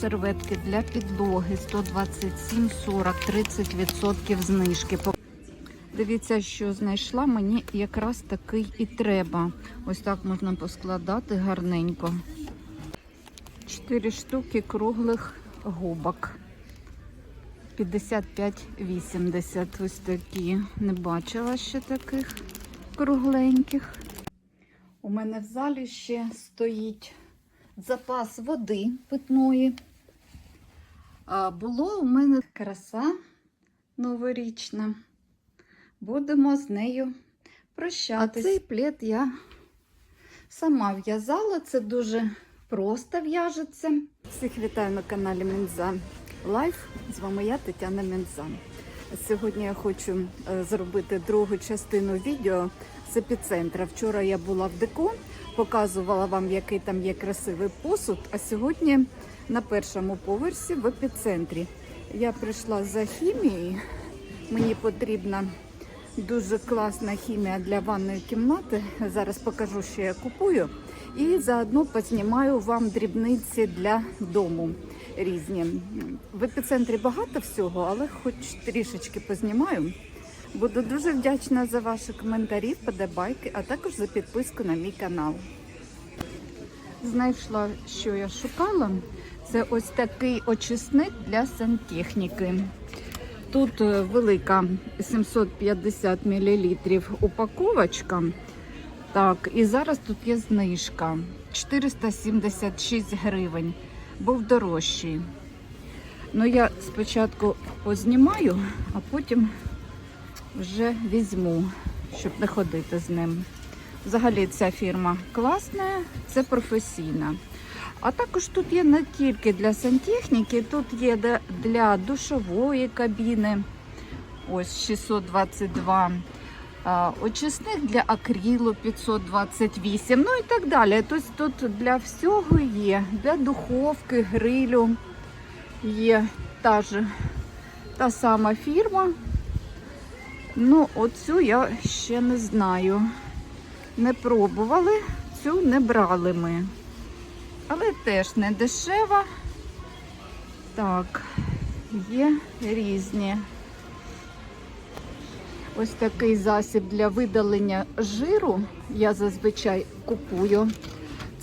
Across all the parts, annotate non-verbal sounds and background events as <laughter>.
серветки для підлоги 127,40, 30% знижки. Дивіться, що знайшла, мені якраз такий і треба. Ось так можна поскладати гарненько. Чотири штуки круглих губок. 55,80. Ось такі. Не бачила ще таких кругленьких. У мене в залі ще стоїть запас води питної. Було у мене краса новорічна. Будемо з нею прощатись. А цей плед я сама в'язала. Це дуже просто в'яжеться. Всіх вітаю на каналі Мінза Лайф. З вами я, Тетяна Мінза. Сьогодні я хочу е, зробити другу частину відео з епіцентра. Вчора я була в деко, показувала вам, який там є красивий посуд. А сьогодні на першому поверсі в епіцентрі. Я прийшла за хімією. Мені потрібна дуже класна хімія для ванної кімнати. Зараз покажу, що я купую. І заодно познімаю вам дрібниці для дому різні. В епіцентрі багато всього, але хоч трішечки познімаю. Буду дуже вдячна за ваші коментарі, подобайки, а також за підписку на мій канал. Знайшла, що я шукала. Це ось такий очисник для сантехніки. Тут е, велика 750 мл упаковочка. Так, і зараз тут є знижка 476 гривень. Був дорожчий. Ну, я спочатку познімаю, а потім вже візьму, щоб не ходити з ним. Взагалі ця фірма класна, це професійна. А також тут є не тільки для сантехніки, тут є для душової кабіни. Ось 622. А, Очисник для акрилу 528, ну і так далі. Тобто тут для всього є, для духовки, грилю є та ж та сама фірма. Ну, оцю я ще не знаю. Не пробували, цю не брали ми. Але теж не дешева. Так, є різні. Ось такий засіб для видалення жиру я зазвичай купую.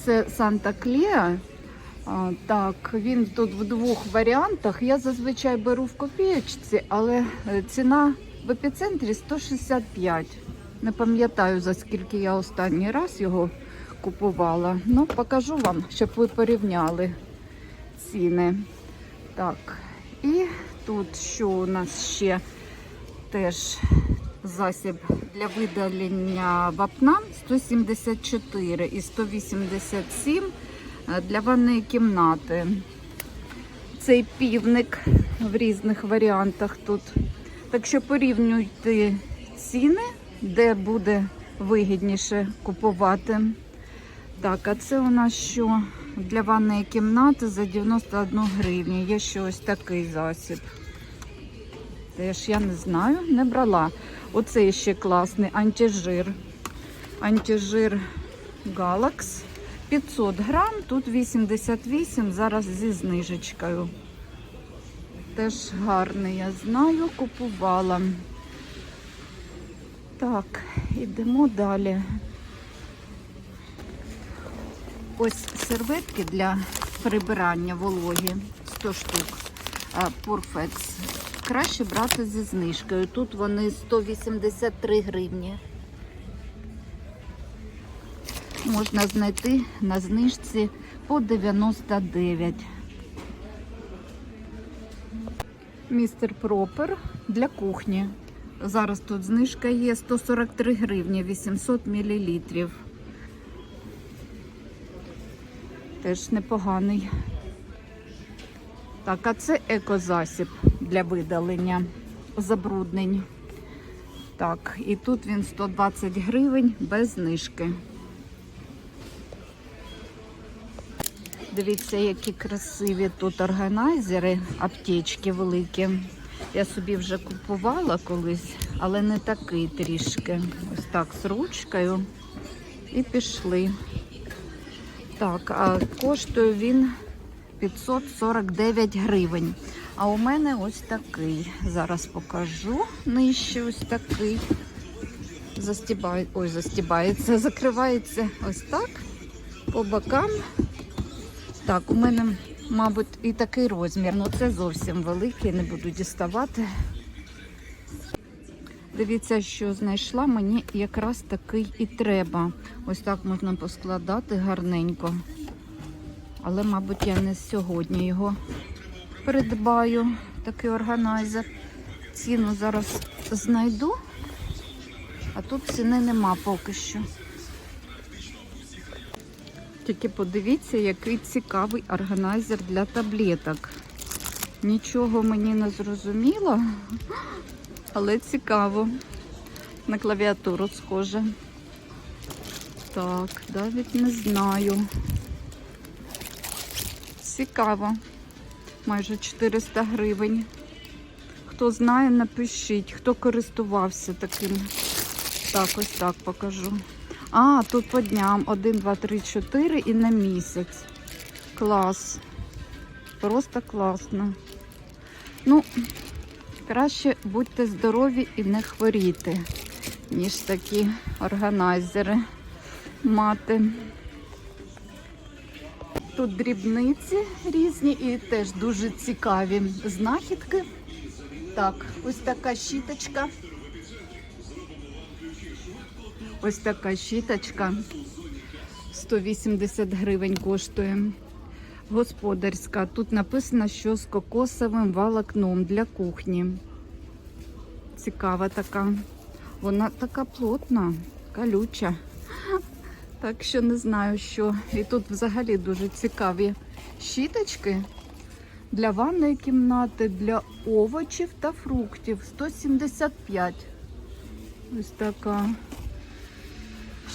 Це Санта Клеа. Так, він тут в двох варіантах. Я зазвичай беру в копієчці, але е, ціна в епіцентрі 165. Не пам'ятаю, за скільки я останній раз його купувала. Ну, покажу вам, щоб ви порівняли ціни. Так, і тут що у нас ще теж засіб для видалення вапна 174 і 187 для ванної кімнати. Цей півник в різних варіантах тут. Так що порівнюйте ціни, де буде вигідніше купувати. Так, а це у нас що? Для ванної кімнати за 91 гривню. Є ще ось такий засіб. Теж я не знаю, не брала. Оцей ще класний антижир. Антижир Galax 500 грам, тут 88, зараз зі знижечкою. Теж гарний, я знаю, купувала. Так, ідемо далі. Ось серветки для прибирання вологі 100 штук. Порфець. Краще брати зі знижкою. Тут вони 183 гривні. Можна знайти на знижці по 99. Містер Пропер для кухні. Зараз тут знижка є 143 гривні 800 мл. Теж непоганий. Так, а це екозасіб для видалення забруднень. Так, і тут він 120 гривень без знижки. Дивіться, які красиві тут органайзери, аптечки великі. Я собі вже купувала колись, але не такий трішки. Ось так з ручкою. І пішли. Так, а коштує він 549 гривень. А у мене ось такий. Зараз покажу. Нижче ось такий. Застібає, ой, застібається, <laughs> закривається ось так. По бокам. Так, у мене, мабуть, і такий розмір. Ну це зовсім великий, не буду діставати. Дивіться, що знайшла, мені якраз такий і треба. Ось так можна поскладати гарненько. Але, мабуть, я не сьогодні його придбаю, такий органайзер. Ціну зараз знайду, а тут ціни нема поки що. Тільки подивіться, який цікавий органайзер для таблеток. Нічого мені не зрозуміло, але цікаво. На клавіатуру схоже. Так, навіть не знаю. Цікаво. Майже 400 гривень. Хто знає, напишіть, хто користувався таким. Так, ось так покажу. А, тут по дням 1, 2, 3, 4 і на місяць. Клас. Просто класно. Ну, краще будьте здорові і не хворіти, ніж такі органайзери мати. Тут дрібниці різні і теж дуже цікаві знахідки. Так, ось така щіточка. Ось така щіточка. 180 гривень коштує. Господарська. Тут написано, що з кокосовим волокном для кухні. Цікава така. Вона така плотна, колюча. Так що не знаю, що. І тут взагалі дуже цікаві щіточки для ванної кімнати, для овочів та фруктів. 175. Ось така.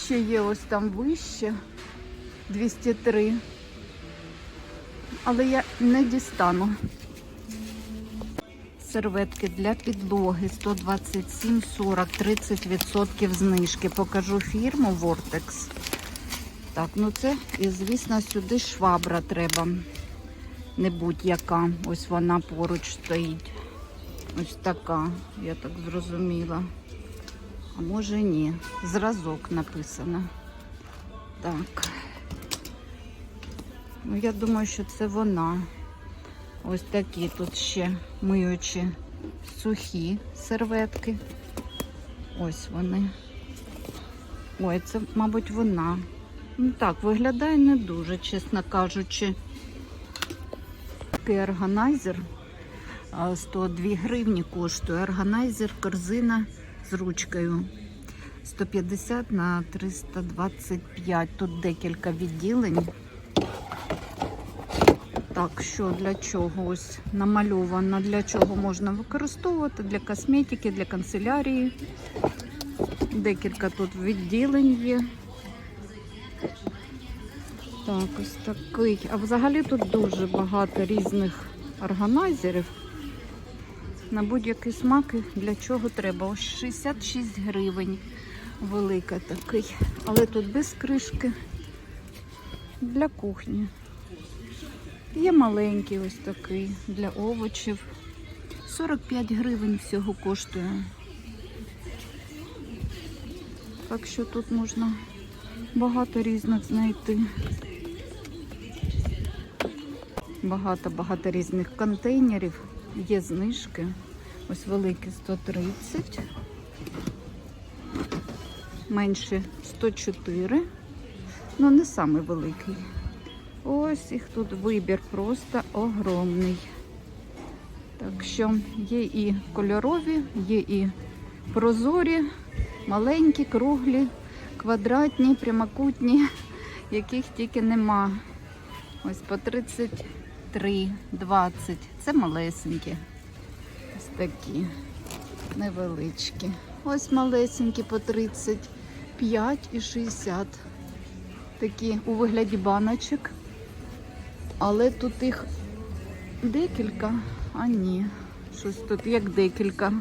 Ще є ось там вище 203. Але я не дістану. Серветки для підлоги 127 40 30% знижки. Покажу фірму Vortex. Так, ну це, і звісно, сюди швабра треба. Не будь-яка. Ось вона поруч стоїть. Ось така, я так зрозуміла. А може ні. Зразок написано. Так. Ну, я думаю, що це вона. Ось такі тут ще миючі сухі серветки. Ось вони. Ой, це, мабуть, вона. Ну так, виглядає не дуже, чесно кажучи. Такий органайзер. 102 гривні коштує. Органайзер, корзина з ручкою. 150 на 325. Тут декілька відділень. Так, що для чого? Ось намальовано, для чого можна використовувати, для косметики, для канцелярії. Декілька тут відділень є. Так, ось такий. А взагалі тут дуже багато різних органайзерів. На будь-який смак для чого треба. Ось 66 гривень. Велика такий. Але тут без кришки. Для кухні. Є маленький ось такий для овочів. 45 гривень всього коштує. Так що тут можна багато різних знайти. Багато-багато різних контейнерів. Є знижки. Ось великі 130. Менші 104. Ну, не самий великий. Ось їх тут вибір просто огромний. Так що є і кольорові, є і прозорі, маленькі, круглі, квадратні, прямокутні, яких тільки нема. Ось по 33, 20. Це малесенькі. Ось такі невеличкі. Ось малесенькі по 35 і 60. Такі у вигляді баночок. Але тут їх декілька, а ні. Щось тут як декілька.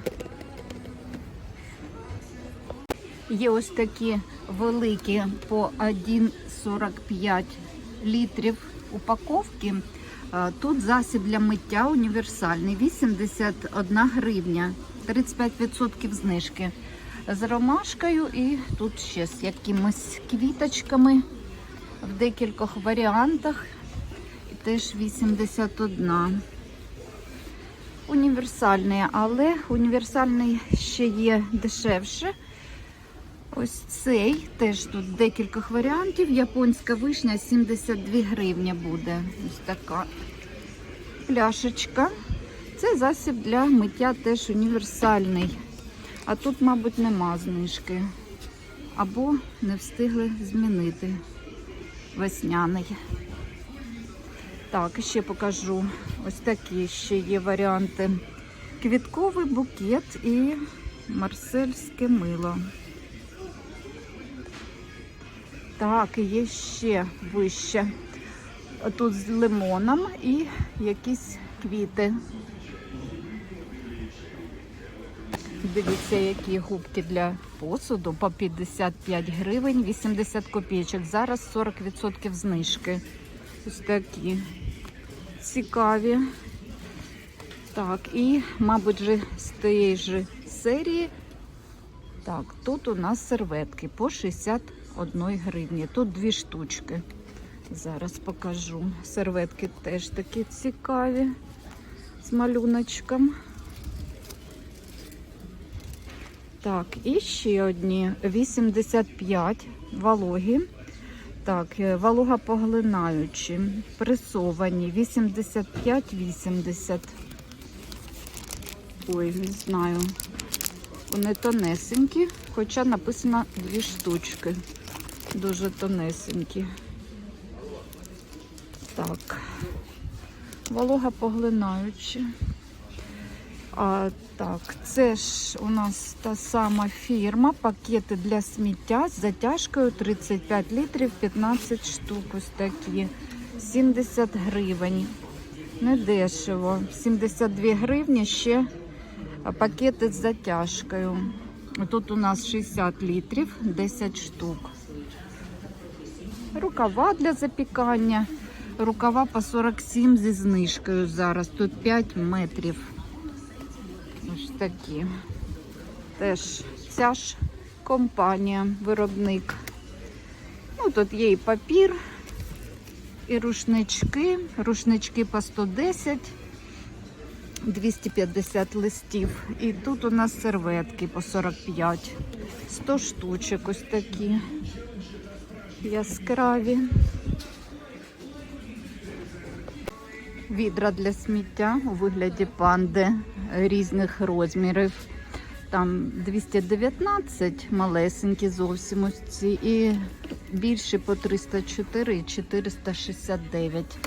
Є ось такі великі по 1,45 літрів упаковки. Тут засіб для миття універсальний 81 гривня, 35% знижки. З ромашкою і тут ще з якимись квіточками в декількох варіантах. І теж 81. Універсальний, але універсальний ще є дешевше. Ось цей теж тут декілька варіантів. Японська вишня 72 гривні буде. Ось така пляшечка. Це засіб для миття теж універсальний. А тут, мабуть, нема знижки. Або не встигли змінити весняний. Так, ще покажу. Ось такі ще є варіанти. Квітковий букет і марсельське мило. Так, і є ще вище. Тут з лимоном і якісь квіти. Дивіться, які губки для посуду по 55 гривень, 80 копійочок. Зараз 40% знижки. Ось такі цікаві. Так, і, мабуть, же з тієї ж серії. Так, тут у нас серветки по 61 гривні. Тут дві штучки. Зараз покажу. Серветки теж такі цікаві з малюночком. Так, і ще одні 85 вологі. Так, е, вологопоглинаючі, пресовані 85-80. Ой, не знаю. Вони тонесенькі, хоча написано дві штучки. Дуже тонесенькі. Так. Вологопоглинаючі. А, так, це ж у нас та сама фірма. Пакети для сміття з затяжкою 35 літрів, 15 штук. Ось такі. 70 гривень. Недешево. 72 гривні ще пакети з затяжкою. Тут у нас 60 літрів, 10 штук. Рукава для запікання. Рукава по 47 зі знижкою зараз. Тут 5 метрів. Ось такі. Теж ця ж компанія, виробник. Ну, тут є і папір, і рушнички. Рушнички по 110, 250 листів. І тут у нас серветки по 45. 100 штучок ось такі яскраві. Відра для сміття у вигляді панди різних розмірів. Там 219 малесенькі зовсім ось ці, і більші по 304 і 469.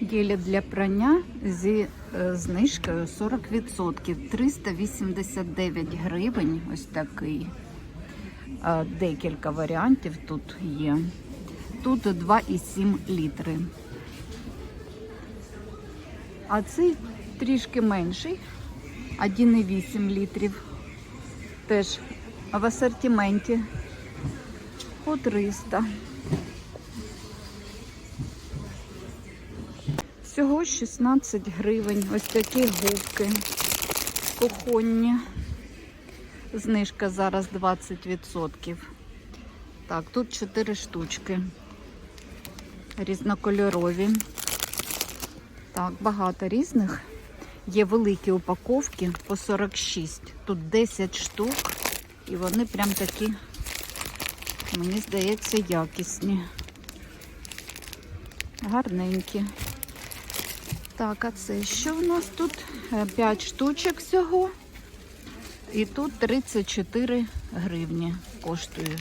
Гелі для прання зі знижкою 40%. 389 гривень. Ось такий. Е, Декілька варіантів тут є. Тут 2,7 літри. А цей трішки менший, 1,8 літрів. Теж в асортименті по 300. Всього 16 гривень. Ось такі губки кухонні. Знижка зараз 20%. Так, тут 4 штучки. Різнокольорові. Так, багато різних. Є великі упаковки по 46. Тут 10 штук. І вони прям такі, мені здається, якісні. Гарненькі. Так, а це що в нас тут? 5 штучок всього. І тут 34 гривні коштує.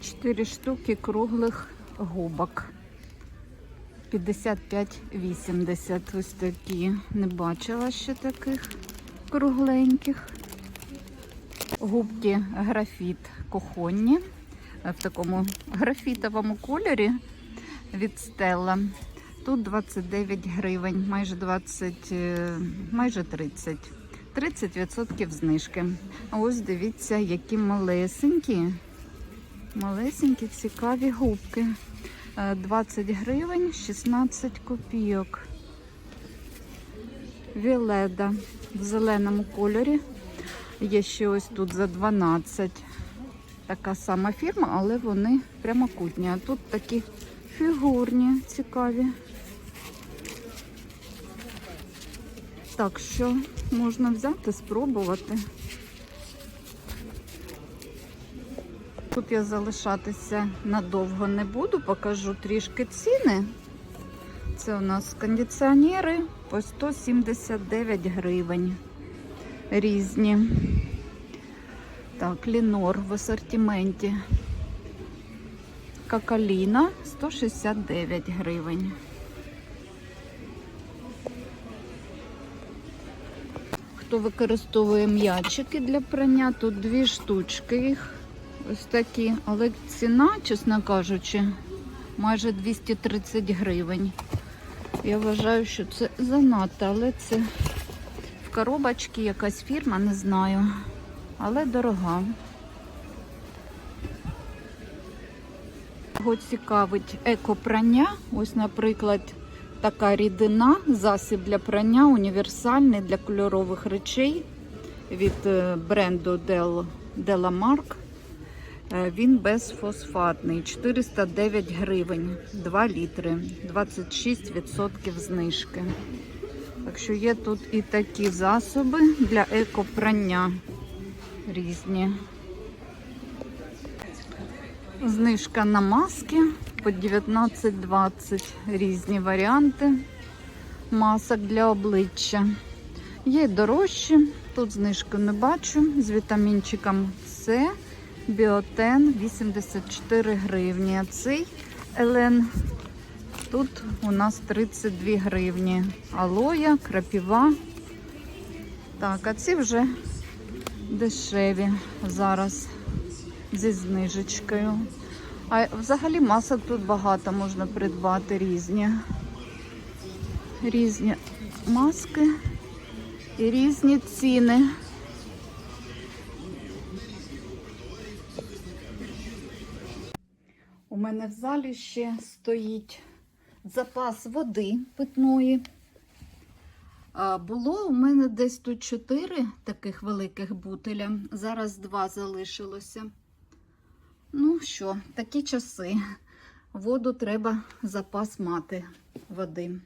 4 штуки круглих губок. 55-80. Ось такі. Не бачила ще таких кругленьких. Губки графіт кухонні в такому графітовому кольорі від Stella. Тут 29 гривень, майже 20, е, майже 30. 30% знижки. А ось дивіться, які малесенькі, малесенькі, цікаві губки. Е, 20 гривень 16 копійок. Віледа в зеленому кольорі. Є ще ось тут за 12. Така сама фірма, але вони прямокутні. А тут такі фігурні, цікаві. Так що можна взяти, спробувати. Тут я залишатися надовго не буду, покажу трішки ціни. Це у нас кондиціонери по 179 гривень. Різні. Так, лінор в асортименті. Какаліна 169 гривень. Хто використовує м'ячики для прання, тут дві штучки їх. Ось такі. Але ціна, чесно кажучи, майже 230 гривень. Я вважаю, що це занадто, але це в коробочці якась фірма, не знаю. Але дорога. Його цікавить екопрання. Ось, наприклад, така рідина, засіб для прання, універсальний для кольорових речей від е, бренду Del. Е, Він безфосфатний, 409 гривень, 2 літри, 26% знижки. Так що є тут і такі засоби для екопрання різні. Знижка на маски по 19,20 різні варіанти масок для обличчя. Є дорожчі, тут знижку не бачу. З вітамінчиком С, біотен 84 гривні. А цей Елен тут у нас 32 гривні. Алоя, крапіва. Так, а ці вже дешеві зараз зі знижечкою. А взагалі масок тут багато можна придбати різні. Різні маски і різні ціни. У мене в залі ще стоїть запас води питної. Було у мене десь тут чотири таких великих бутиля. Зараз два залишилося. Ну що, такі часи. Воду треба запас мати води.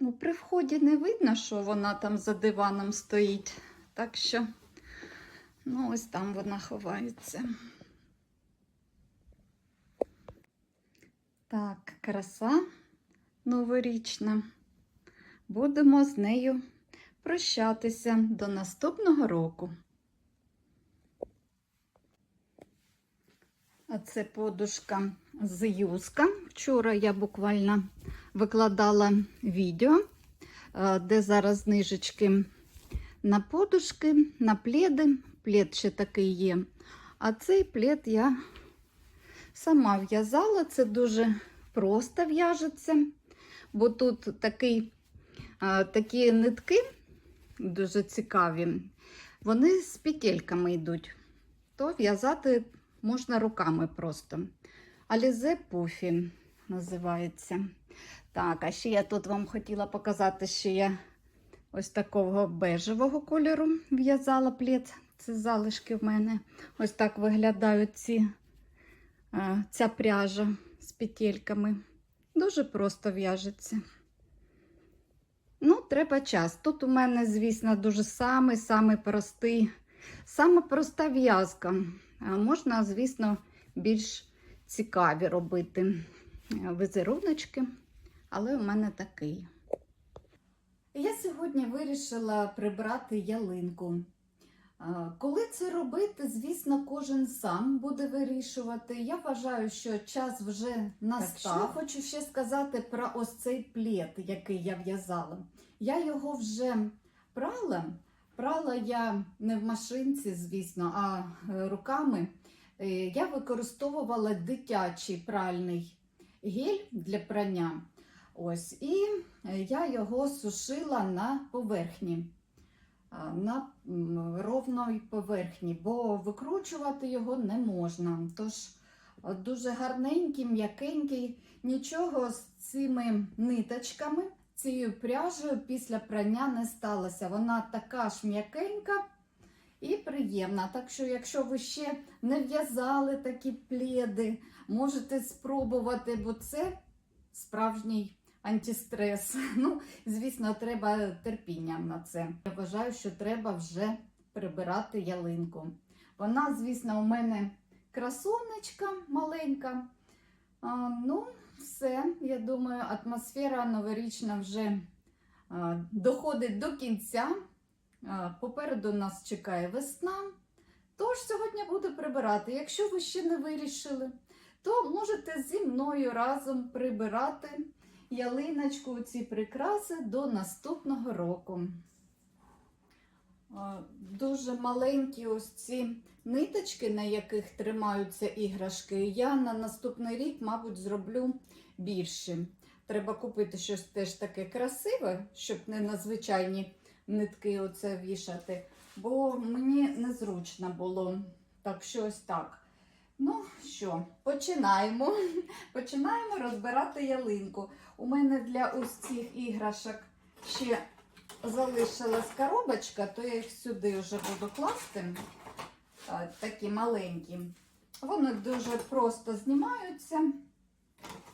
Ну, при вході не видно, що вона там за диваном стоїть. Так що, ну, ось там вона ховається. Так, краса новорічна. Будемо з нею прощатися до наступного року. А це подушка з юска. Вчора я буквально викладала відео, е, де зараз знижечки на подушки, на пледи. Плед ще такий є. А цей плед я сама в'язала. Це дуже просто в'яжеться, бо тут такий, е, такі нитки дуже цікаві. Вони з петельками йдуть. То в'язати можна руками просто. Алізе Пуфі називається. Так, а ще я тут вам хотіла показати, що я ось такого бежевого кольору в'язала плед. Це залишки в мене. Ось так виглядають ці, ця пряжа з петельками. Дуже просто в'яжеться. Ну, треба час. Тут у мене, звісно, дуже самий-самий простий, саме проста в'язка. Можна, звісно, більш цікаві робити е, але у мене такий. Я сьогодні вирішила прибрати ялинку. Коли це робити, звісно, кожен сам буде вирішувати. Я вважаю, що час вже настав. Так, що хочу ще сказати про ось цей плед, який я в'язала. Я його вже прала. Прала я не в машинці, звісно, а е, руками. Е, Я використовувала дитячий пральний гель для прання. Ось, і е, я його сушила на поверхні на м, ровній поверхні, бо викручувати його не можна. Тож дуже гарненький, м'якенький, нічого з цими ниточками, цією пряжею після прання не сталося. Вона така ж м'якенька і приємна. Так що, якщо ви ще не в'язали такі пледи, можете спробувати, бо це справжній антистрес. <laughs> Ну, звісно, треба терпіння на це. Я вважаю, що треба вже прибирати ялинку. Вона, звісно, у мене красунечка маленька. А, ну, все, я думаю, атмосфера новорічна вже доходить до кінця. Попереду нас чекає весна. Тож сьогодні буду прибирати. Якщо ви ще не вирішили, то можете зі мною разом прибирати ялиночку, ці прикраси до наступного року. Дуже маленькі ось ці ниточки, на яких тримаються іграшки. Я на наступний рік, мабуть, зроблю більше. Треба купити щось теж таке красиве, щоб не на звичайні нитки оце вішати, бо мені незручно було. Так що ось так. Ну що, починаємо. <laughs> Починаємо розбирати ялинку. У мене для ось цих іграшок ще залишилась коробочка, то я їх сюди вже буду класти. Такі маленькі. Вони дуже просто знімаються.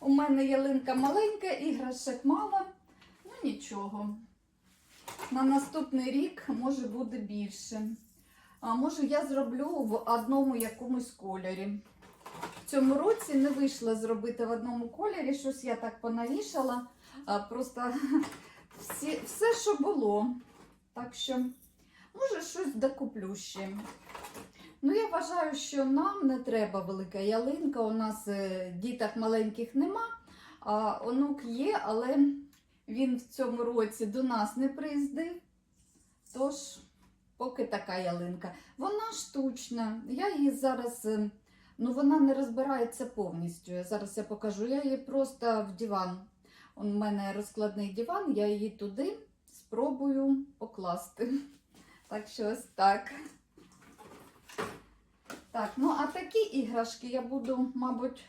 У мене ялинка маленька, іграшок мало. Ну нічого. На наступний рік може буде більше. А може я зроблю в одному якомусь кольорі. В цьому році не вийшло зробити в одному кольорі, щось я так понавішала. Просто <laughs> всі, все, що було. Так що, може, щось докуплю ще. Ну, я вважаю, що нам не треба велика ялинка. У нас е, діток маленьких нема, а онук є, але він в цьому році до нас не приїздив. Тож, поки така ялинка. Вона штучна. Я її зараз, е, ну вона не розбирається повністю. Зараз я покажу. Я її просто в диван. У мене розкладний диван, я її туди спробую покласти. Так що ось так. Так, ну а такі іграшки я буду, мабуть,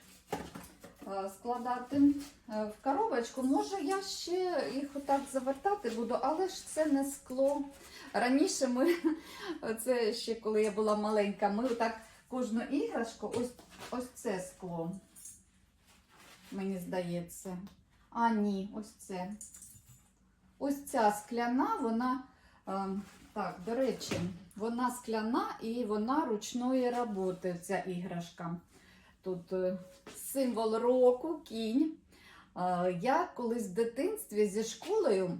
е, складати е, в коробочку. Може, я ще їх отак завертати буду, але ж це не скло. Раніше ми, <laughs> це ще коли я була маленька, ми отак кожну іграшку, ось, ось це скло. Мені здається. А, ні, ось це. Ось ця скляна, вона, е, так, до речі, вона скляна і вона ручної роботи, ця іграшка. Тут е, символ року, кінь. Е, я колись в дитинстві зі школою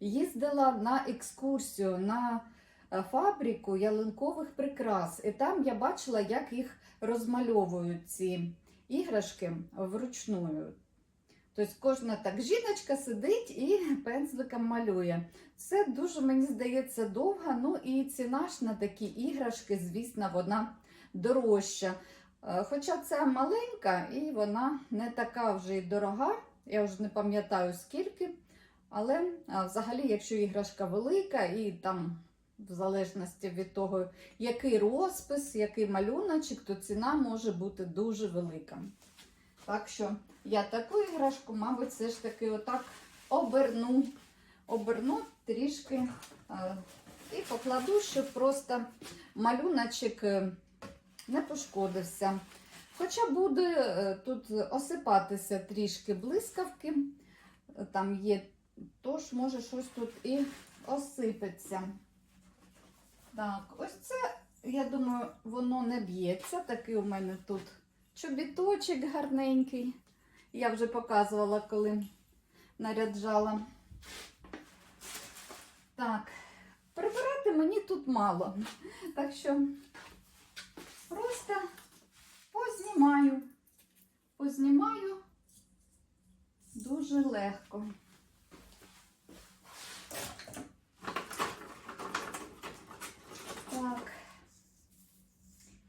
їздила на екскурсію на е, фабрику ялинкових прикрас. І там я бачила, як їх розмальовують ці іграшки вручную. Тобто кожна так жіночка сидить і пензликом малює. Це дуже, мені здається, довго. Ну і ціна ж на такі іграшки, звісно, вона дорожча. Е, Хоча це маленька і вона не така вже й дорога. Я вже не пам'ятаю скільки. Але взагалі, якщо іграшка велика, і там, в залежності від того, який розпис, який малюночок, то ціна може бути дуже велика. Так що я таку іграшку, мабуть, все ж таки отак оберну, оберну трішки а, і покладу, щоб просто малюночок е, не пошкодився. Хоча буде е, тут осипатися трішки блискавки, там є, тож може щось тут і осипеться. Так, ось це, я думаю, воно не б'ється. Такий у мене тут чобіточок гарненький. Я вже показувала, коли наряджала. Так, прибирати мені тут мало. Так що просто познімаю. Познімаю дуже легко. Так.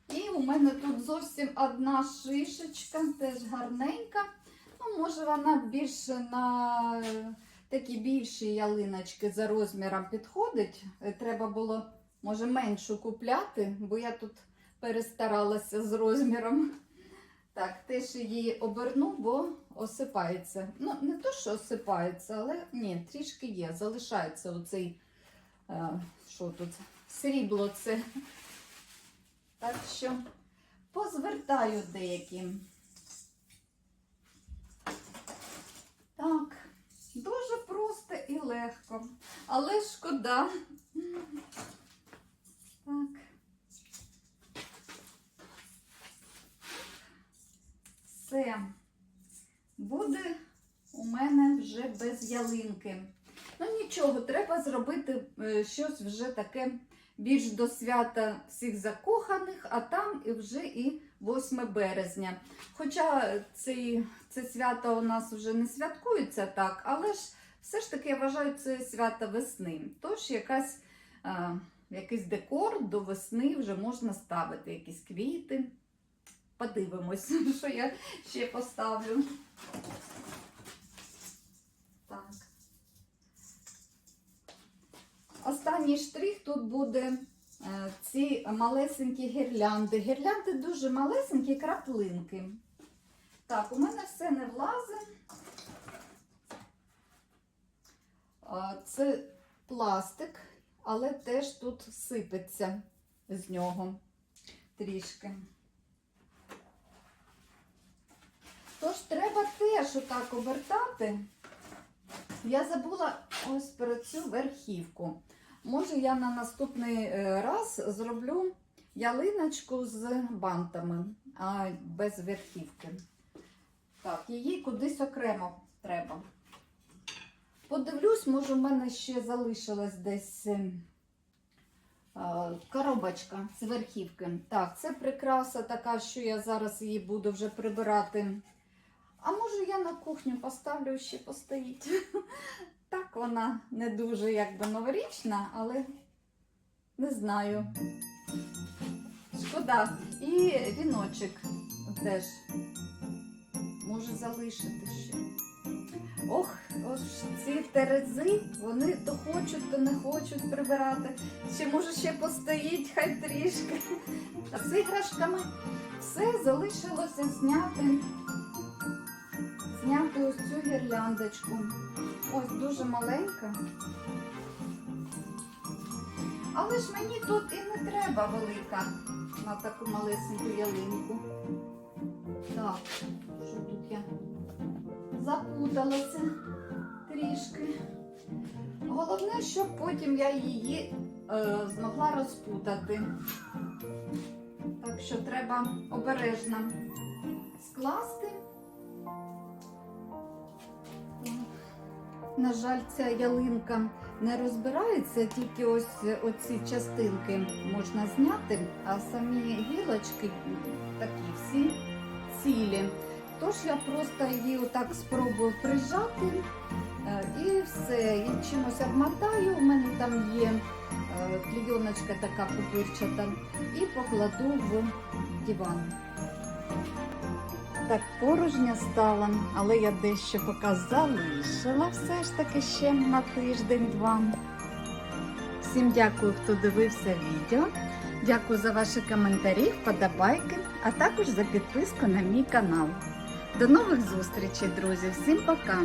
І у мене тут зовсім одна шишечка, теж гарненька. Ну, може, вона більше на такі більші ялиночки за розміром підходить. Е, Треба було, може, меншу купляти, бо я тут перестаралася з розміром. Так, теж її оберну, бо осипається. Ну, не то, що осипається, але ні, трішки є. Залишається оцей, е, що тут, срібло це. Так що позвертаю деякі. Так, дуже просто і легко, але шкода. Так. Все. Буде у мене вже без ялинки. Ну нічого, треба зробити е, щось вже таке більш до свята всіх закоханих, а там і вже і 8 березня. Хоча цей, це свято у нас вже не святкується так, але ж все ж таки я вважаю це свято весни. Тож якась, е, якийсь декор до весни вже можна ставити, якісь квіти. Подивимось, <laughs> що я ще поставлю. Так. Останній штрих тут буде е, ці малесенькі гірлянди. Гірлянди дуже малесенькі краплинки. Так, у мене все не влазить. Це пластик, але теж тут сипеться з нього трішки. Тож треба теж отак обертати. Я забула ось про цю верхівку. Може, я на наступний е, раз зроблю ялиночку з бантами, а без верхівки. Так, її кудись окремо треба. Подивлюсь, може, в мене ще залишилась десь е, е, коробочка з верхівки. Так, це прикраса така, що я зараз її буду вже прибирати. А може я на кухню поставлю ще постоїть. <laughs> Так вона не дуже якби новорічна, але не знаю. Шкода. І віночок теж може залишити ще. Ох, ось ці терези, вони то хочуть, то не хочуть прибирати. Чи може ще постоїть, хай трішки. А з іграшками все залишилося зняти. Зняти ось цю гірляндочку. Ось дуже маленька. Але ж мені тут і не треба велика на таку малесеньку ялинку. Так, що тут я запуталася трішки. Головне, щоб потім я її е, змогла розпутати. Так що треба обережно скласти. На жаль, ця ялинка не розбирається, тільки ось оці частинки можна зняти, а самі гілочки такі всі цілі. Тож я просто її отак спробую прижати е, і все. І чимось обмотаю. У мене там є е, клійоночка така пупирчата, і покладу в диван. Так порожня стала, але я дещо поки залишила все ж таки ще на тиждень-два. Всім дякую, хто дивився відео. Дякую за ваші коментарі, вподобайки, а також за підписку на мій канал. До нових зустрічей, друзі! Всім пока!